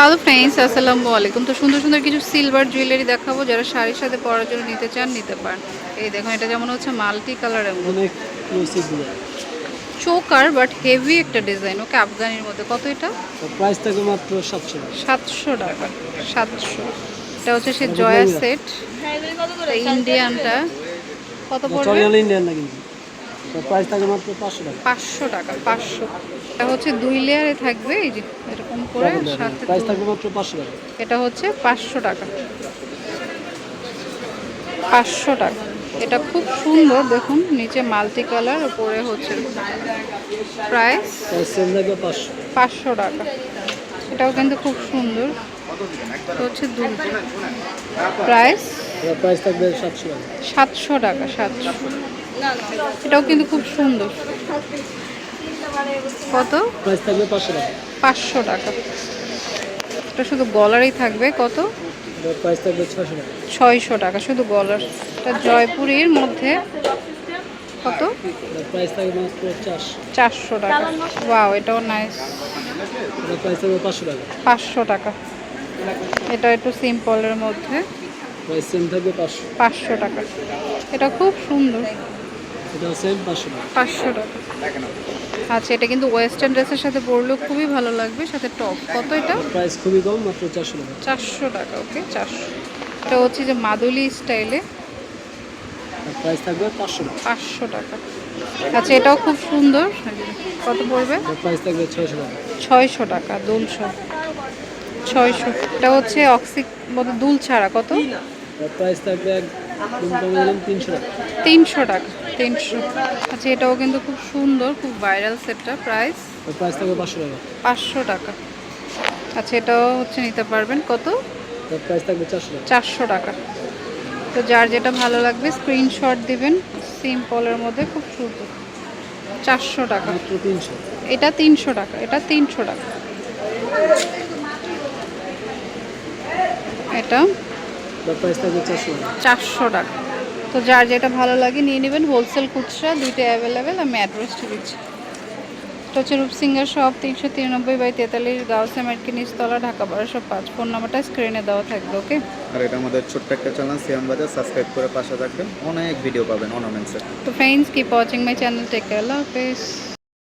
Hello friends আসসালামু আলাইকুম তো সুন্দর সুন্দর কিছু সিলভার জুয়েলারি দেখাবো যারা শাড়ির সাথে পরার জন্য নিতে চান নিতে পারেন। এই দেখুন এটা যেমন হচ্ছে মাল্টি কালারের মধ্যে। অনেক চোকার বাট হেভি একটা ডিজাইন ওকে আফগানির মধ্যে। কত এটা? প্রাইস থাকে মাত্র সাতশো টাকা। সাতশো টাকা। সাতশো। এটা হচ্ছে সে জয়া সেট ইন্ডিয়ানটা কত পড়বে? ইন্ডিয়ান না কিন্তু। প্রাইস থাকে মাত্র পাঁচশো টাকা। পাঁচশো টাকা পাঁচশো। এটা হচ্ছে দুই লেয়ারে থাকবে এই যে এরকম করে সাথে প্রাইস থাকবে মাত্র পাঁচশো টাকা। এটা হচ্ছে পাঁচশো টাকা। পাঁচশো টাকা। এটা খুব সুন্দর দেখুন নিচে মাল্টি কালার উপরে হচ্ছে প্রাইস পাঁচশো। টাকা। এটাও কিন্তু খুব সুন্দর। হচ্ছে দুটো প্রাইস সাতশো টাকা সাতশো। এটাও কিন্তু খুব সুন্দর। কত? পাঁচশো টাকা। এটা শুধু গলারই থাকবে কত? ছয়শো টাকা। শুধু গলার। এটা জয়পুরের মধ্যে কত? চারশো। টাকা। ওয়াও এটাও নাইস পাঁচশো টাকা। এটা একটু সিম্পলের মধ্যে। পাঁচশো টাকা। এটা খুব সুন্দর। এটাও সেম পাঁচশো টাকা। পাঁচশো টাকা। আচ্ছা এটা কিন্তু ওয়েস্টার্ন ড্রেসের সাথে পরলেও খুবই ভালো লাগবে সাথে টপ কত এটা? প্রাইস খুবই কম মাত্র চারশো টাকা। চারশো টাকা ওকে চারশো। এটা হচ্ছে যে মাদুলি স্টাইলে প্রাইস থাকবে পাঁচশো টাকা। পাঁচশো টাকা। আচ্ছা এটাও খুব সুন্দর। কত পড়বে? প্রাইস থাকবে ছয়শো টাকা। ছয়শো টাকা দুলশো ছয়শো। এটা হচ্ছে অক্সিক মতো দুল ছাড়া কত? প্রাইস থাকবে এক কমে দিলাম তিনশো টাকা। তিনশো টাকা। তিনশো। আচ্ছা এটাও কিন্তু খুব সুন্দর খুব ভাইরাল সেটটা প্রাইস প্রাইস থাকবে পাঁচশো টাকা। পাঁচশো টাকা। আচ্ছা এটাও হচ্ছে নিতে পারবেন কত? প্রাইস থাকবে চারশো চারশো টাকা। তো যার যেটা ভালো লাগবে স্ক্রিনশট দিবেন সিম্পলের মধ্যে খুব সুন্দর চারশো টাকা। তিনশো। এটা তিনশো টাকা এটা তিনশো টাকা। এটা? চারশো টাকা। তো যার যেটা ভালো লাগে নিয়ে নেবেন। হোলসেল খুচরা দুইটা অ্যাভেলেবেল আমি অ্যাড্রেসটি দিচ্ছি। এটা হচ্ছে রূপসিঙ্গার সব তিনশো তিরানব্বই বাই তেতাল্লিশ গাউসে মার্কেট নিচতলা ঢাকা বারোশো পাঁচ। ফোন নাম্বারটা স্ক্রিনে দেওয়া থাকবে ওকে আর এটা আমাদের ছোট্ট একটা চ্যানেল সিয়াম বাজার সাবস্ক্রাইব করে পাশে থাকবেন। অনেক ভিডিও পাবেন অর্নামেন্টসের তো friends keep watching my channel take care আল্লাহ হাফেজ।